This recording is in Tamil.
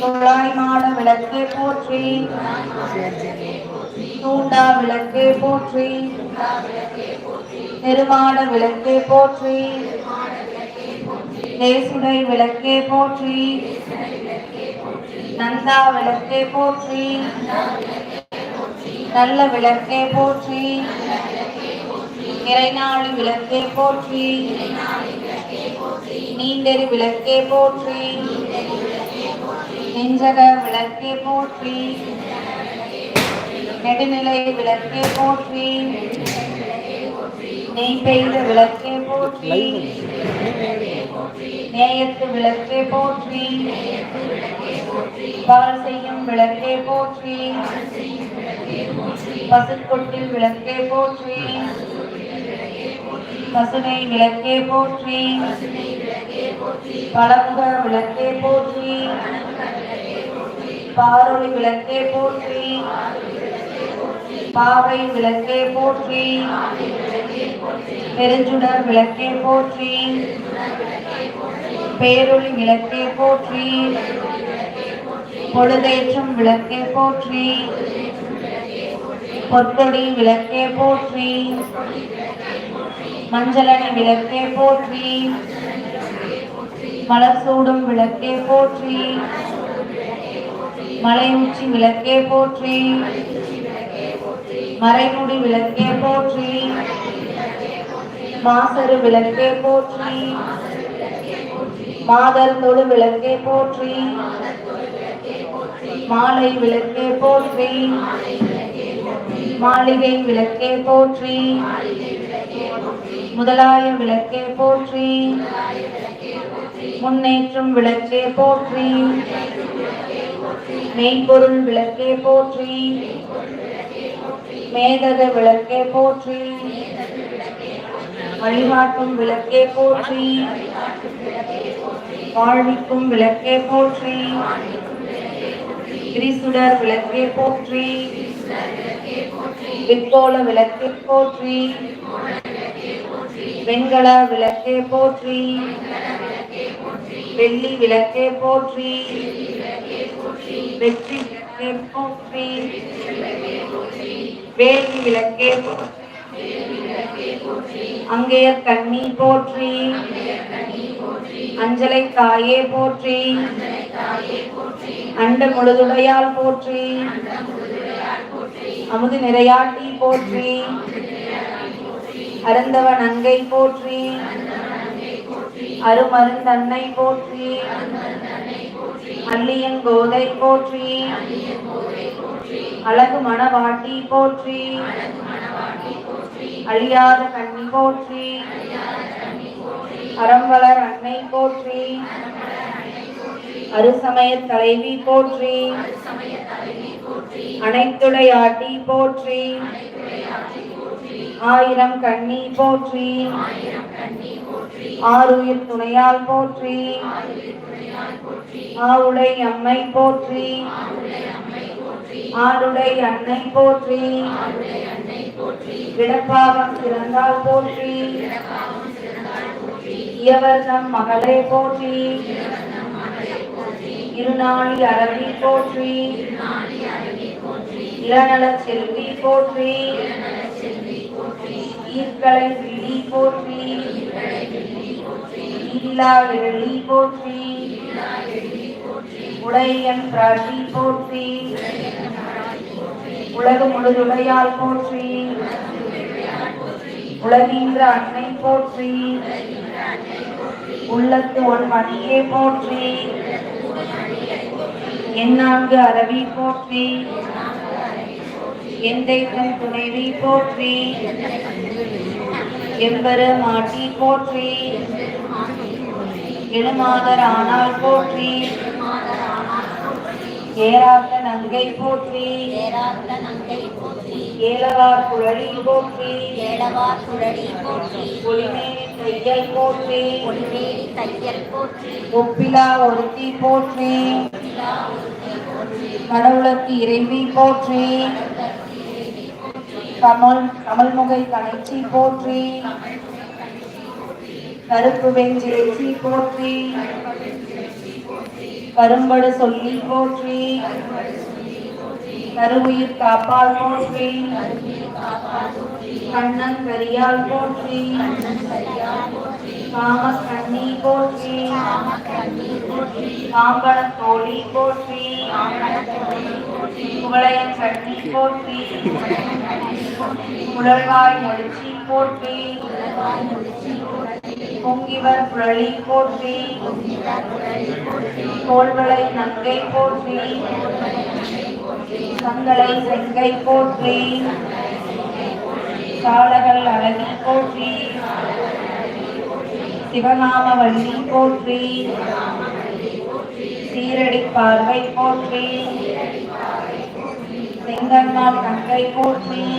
குழாய் மாட விளக்கே போற்றி. தூண்டா விளக்கே போற்றி. திருமாட விளக்கே போற்றி. தேசுடை விளக்கே போற்றி. நந்தா விளக்கே போற்றி. நல்ல விளக்கே போற்றி. இறைநாளி விளக்கே போற்றி. நீண்டெரு விளக்கே போற்றி. நெஞ்சக விளக்கே போற்றி. நெடுநிலை விளக்கே போற்றி. நெய் பெய்த விளக்கே போற்றி. நேயத்து விளக்கே போற்றி. பால் செய்யும் விளக்கே போற்றி. பசுக்கொட்டில் விளக்கே போற்றி. பசுமை விளக்கே போற்றி. பழமுக விளக்கே போற்றி. பாரொளி விளக்கே போற்றி. பாவை விளக்கே போற்றி. பெருஞ்சுடர் விளக்கே போற்றி. பேரொளி விளக்கே போற்றி. பொழுதேற்றும் விளக்கே போற்றி. பொற்கொடி விளக்கே போற்றி. மஞ்சளணி விளக்கே போற்றி. மலர் சூடும் விளக்கே போற்றி. மலை உச்சி விளக்கே போற்றி. மறைமுடி விளக்கே போற்றி. மாசரு விளக்கே போற்றி. மாதர் தொழு விளக்கே போற்றி. மாலை விளக்கே போற்றி. மாளிகை விளக்கே போற்றி. முதலாய விளக்கே போற்றி. முன்னேற்றும் விளக்கே போற்றி. மெய்ப்பொருள் விளக்கே போற்றி. மேதக விளக்கே போற்றி. வழிகாட்டும் விளக்கே போற்றி. வாழ்விக்கும் விளக்கே போற்றி. திரிசுடர் விளக்கே போற்றி. விற்கோள விளக்கே போற்றி. வெண்கல விளக்கே போற்றி. வெள்ளி விளக்கே போற்றி. வெற்றி விளக்கே போற்றி. வேலி விளக்கே அங்கேயர் கண்ணி போற்றி. அஞ்சலை தாயே போற்றி. அண்ட முழுதுடையால் போற்றி. அமுது நிறையாட்டி போற்றி. அருந்தவ நங்கை போற்றி. அருமருந்தன்னை போற்றி. அல்லியன் கோதை போற்றி. அழகு மணவாட்டி போற்றி. அழியாத கண்ணி போற்றி. அறம்வளர் அன்னை போற்றி. அருசமய தலைவி போற்றி. அனைத்துடையாட்டி போற்றி. ஆயிரம் கண்ணி போற்றி. ஆறுயிர் துணையால் போற்றி. ஆவுடை அம்மை போற்றி. ஆடுடை அன்னை போற்றி. விடப்பாகம் சிறந்தால் போற்றி. இயவர் நம் மகளே போற்றி. இருநாளி அரவி போற்றி. இளநல செல்வி போற்றி. ஈர்க்கலை விழி போற்றி. ஈரிலா விரலி போற்றி. உடையன் பிராட்டி போற்றி. உலகு முழுதுடையால் போற்றி. உலகின்ற அன்னை போற்றி. உள்ளத்து ஒன் மணியே போற்றி. எண்ணாங்கு அரவி போற்றி. எந்தைக்கும் துணைவி போற்றி. எம்பெரு மாட்டி போற்றி. எழுமாதர் ஆனால் போற்றி. ஏராத்த நங்கை போற்றி. ஏராத்த நங்கை ஏலவார் குழலி போற்றி. ஏலவார் குழலி போற்றி ஒளிமேனி தையல் போற்றி. பொன்மேனி தையல் போற்றி ஒப்பிலா ஒருத்தி போற்றி. கடவுளுக்கு இறைவி போற்றி. கமல் கமல்முகை கணைச்சி போற்றி. கருப்பு வெஞ்சிறைச்சி போற்றி. கரும்படு சொல்லி போற்றி. கருவுயிர் காப்பால் போற்றி. கண்ணன் கரியால் போற்றி. காம கண்ணி போற்றி. காம்பன தோழி போற்றி. குவளையன் கண்ணி போற்றி. குழல்வாய் முடிச்சி போற்றி. பொங்கிவர் புரளி போற்றி. தோள்களை நங்கை போற்றி. சங்களை செங்கை போற்றி. சாலகள் அழகி போற்றி. சிவநாம வள்ளி போற்றி. சீரடி பார்வை போற்றி. செங்கன்மால் கங்கை போற்றி